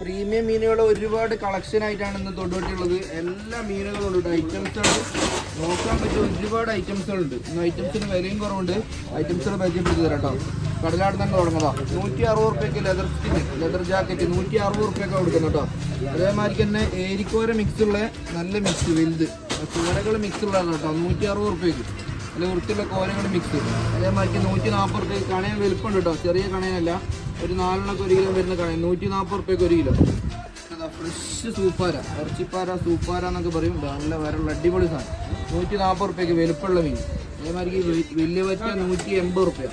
Premium മീനുകൾ ഒരുപാട് collection ആയിട്ടാണ് ഇന്ന് തൊടുപട്ടിയുള്ളത് എല്ലാ മീനുകളും ഉണ്ട് ഐറ്റംസ് ഉണ്ട് നോക്കാൻ പറ്റിയ ഒരുപാട് ഐറ്റംസുകളുണ്ട് ഇന്ന് ഐറ്റംസിന് വിലയും കുറവുണ്ട്. ഐറ്റംസുകൾ പരിചയപ്പെടുത്തി തരാം കേട്ടോ. കടലാട് തന്നെ തുടങ്ങതാ നൂറ്റി അറുപത് റുപ്യക്ക് ലെതർ സ്കിൻ ലെതർ ജാക്കറ്റ് നൂറ്റി അറുപത് റുപ്യൊക്കെ കൊടുക്കുന്നു കേട്ടോ. അതേമാതിരി തന്നെ ഏരിക്കോര മിക്സുള്ള നല്ല മിക്സ് വലുത്. ചുവരകൾ മിക്സ് ഉള്ളതാണ് കേട്ടോ. നൂറ്റി അറുപത് റുപ്യക്ക് അല്ല വൃത്തിയുള്ള കോലങ്ങൾ മിക്സ് അതേമാതിരി നൂറ്റി നാൽപ്പത് റുപ്യ കണയൻ വലുപ്പമുണ്ട് കേട്ടോ ചെറിയ കണയനല്ല. ഒരു നാലെണ്ണൊക്കെ ഒരു കിലോ വരുന്ന കണയൻ. നൂറ്റി നാൽപ്പത് റുപ്യക്ക് ഒരു കിലോ. ഫ്രഷ് സൂപ്പാര. ഇറച്ചിപ്പാര സൂപ്പാര എന്നൊക്കെ പറയും. നല്ല വരള്ള അടിപൊളി സാധനം. നൂറ്റി നാൽപ്പത് റുപ്യക്ക് വലുപ്പമുള്ള മീൻ അതേമാതിരി വലിയ വറ്റ നൂറ്റി എൺപത് റുപ്യ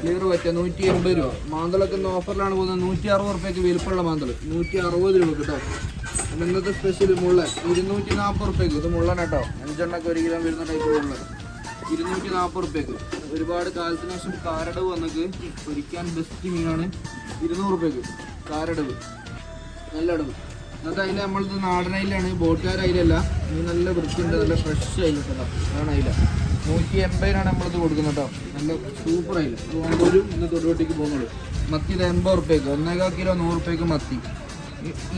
ക്ലിയർ വറ്റ നൂറ്റി എൺപത് രൂപ. മാന്തളൊക്കെ ഇന്ന് ഓഫറിലാണ് പോകുന്നത് നൂറ്റി അറുപത് റുപ്യക്ക് വലുപ്പമുള്ള മാന്തൾ നൂറ്റി അറുപത് രൂപ കേട്ടോ ഇന്നത്തെ സ്പെഷ്യൽ മുള്ളൻ. ഇരുന്നൂറ്റി നാൽപ്പത് റുപ്യക്ക് ഇത് മുള്ളൻ കേട്ടോ അഞ്ചെണ്ണൊക്കെ ഒരു കിലോ വരുന്ന ടൈപ്പ് മുള്ളൻ ഇരുന്നൂറ്റി നാൽപ്പത് റുപ്യക്ക്. ഒരുപാട് കാലത്തിന് ശേഷം കാരടവ് വന്നക്ക് പൊരിക്കാൻ ബെസ്റ്റ് മീനാണ്. ഇരുന്നൂറ് റുപ്യക്ക് കാരടവ്. നല്ല അടവ്. അത് അതിൽ നമ്മളിത് നാടൻ അയിലാണ് ബോട്ടുകാർ അയിലല്ല. മീൻ നല്ല വൃത്തിയുണ്ട് നല്ല ഫ്രഷ് അയില കേട്ടോ. അതാണ് അയില. നൂറ്റി എൺപതിനാണ് നമ്മളിത് കൊടുക്കുന്നത് കേട്ടോ. നല്ല സൂപ്പർ അയില. ഒരു ഇന്ന് തൊടുവട്ടിക്ക് പോകുന്നുള്ളൂ. മത്തി ഇത് എൺപത് റുപ്യക്ക് ഒന്നേകാൽ കിലോ നൂറ് റുപ്യക്ക് മത്തി.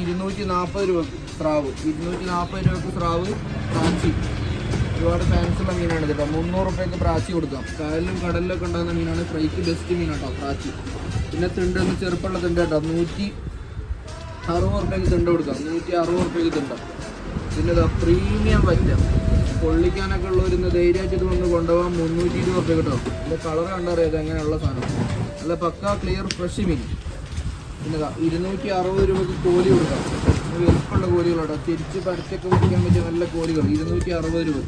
ഇരുന്നൂറ്റി നാൽപ്പത് രൂപക്ക് സ്രാവ്. ഇരുന്നൂറ്റി നാൽപ്പത് രൂപക്ക് സ്രാവ് പ്രാച്ചി ഒരുപാട് ഫാൻസ് ഉള്ള മീനാണ് കേട്ടോ. മുന്നൂറ് റുപ്യക്ക് പ്രാച്ചി കൊടുക്കാം കായലിലും കടലിലൊക്കെ ഉണ്ടാകുന്ന മീനാണ് ഫ്രൈക്ക് ബെസ്റ്റ് മീൻ മീനാട്ടോ പ്രാച്ചി. പിന്നെ തിണ്ട് ഒന്ന് ചെറുപ്പമുള്ള തിണ്ട് കേട്ടോ. നൂറ്റി അറുപത് റുപ്യക്ക് തിണ്ട് കൊടുക്കാം നൂറ്റി അറുപത് റുപ്യക്ക് തിണ്ട. പിന്നെ ഇതാ പ്രീമിയം പറ്റ. പൊള്ളിക്കാനൊക്കെ ഉള്ളവരിന്ന് ധൈര്യമായിട്ട് ഇത് കൊണ്ട് കൊണ്ടുപോകാൻ മുന്നൂറ്റി ഇരുപത് റുപ്യ കേട്ടോ. ഇതിന്റെ കളർ കണ്ടറിയാം? ഇത് എങ്ങനെയുള്ള സാധനം? നല്ല പക്ക ക്ലിയർ ഫ്രഷ് മീൻ. പിന്നെ ഇരുന്നൂറ്റി അറുപത് രൂപക്ക് കോലി കൊടുക്കാം. വലുപ്പമുള്ള കോലികളോട്ടോ തിരിച്ച് പരത്തൊക്കെ പിടിക്കാൻ പറ്റിയ നല്ല കോലികൾ ഇരുന്നൂറ്റി അറുപത് രൂപ.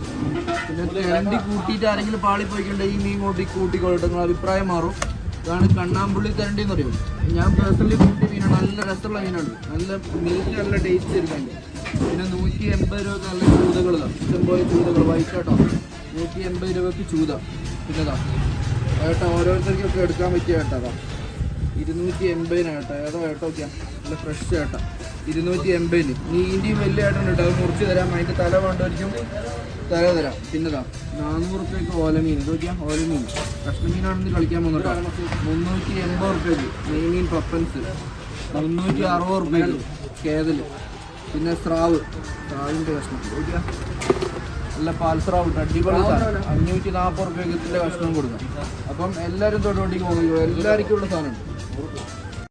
പിന്നെ ഇരണ്ടി കൂട്ടിയിട്ട് ആരെങ്കിലും പാളി പോയിക്കുണ്ടെങ്കിൽ ഈ മീൻ കൂട്ടി കൂട്ടിക്കോട്ടെ നിങ്ങൾ അഭിപ്രായം മാറും. ഇതാണ് കണ്ണാമ്പുള്ളി തരണ്ടി എന്ന് പറയും. ഞാൻ പേഴ്സണലി കൂട്ടി മീനാണ് നല്ല രസമുള്ള മീനാണ്. നല്ല മീറ്റ് നല്ല ടേസ്റ്റ് വരുന്നുണ്ട് പിന്നെ നൂറ്റി എൺപത് രൂപ നല്ല ചൂതകൾ ഇഷ്ടംപോലെ ചൂതകൾ വൈറ്റ് കേട്ടോ നൂറ്റി എൺപത് രൂപക്ക് ചൂത. പിന്നെ ഇതാ. ഏട്ടാ ഓരോരുത്തർക്കൊക്കെ എടുക്കാൻ പറ്റിയ ഏട്ടാ ഇരുന്നൂറ്റി എൺപതിനാണ് ഏതോ ഏട്ടോ ഒക്കെയാണ് നല്ല ഫ്രഷ് ഏട്ടാ. ഇരുന്നൂറ്റി എൺപതിന് നീ ഇന്ത്യയും വലിയ കേട്ടോ അത് മുറിച്ച് തരാം. അതിന്റെ തല വേണ്ടായിരിക്കും തല തരാം. പിന്നെതാ നാനൂറ് റുപ്യക്ക് ഓലമീൻ. ഇത് നോക്കിയാൽ ഓലമീൻ. കഷ്ണമീനാണെന്ന് കളിക്കാൻ പോകുന്നുട്ടോ മുന്നൂറ്റി എൺപത് റുപ്യക്ക് നെയ്മീൻ പപ്പൻസ്. മുന്നൂറ്റി അറുപത് റുപ്യക്ക് കേതൽ പിന്നെ സ്രാവ്. സ്രാവിന്റെ കഷ്ണം. നോക്കിയാ നല്ല പാൽസ്രാവ് സ്രാവ് അടിപൊളി സാധനം. അഞ്ഞൂറ്റി നാൽപ്പത് റുപ്യക്ക് കഷ്ണം കൊടുക്കാം. അപ്പം എല്ലാവരും തൊടുപൊട്ടിക്ക് പോകുന്നു. എല്ലാവർക്കും ഉള്ള സാധനമുണ്ട്.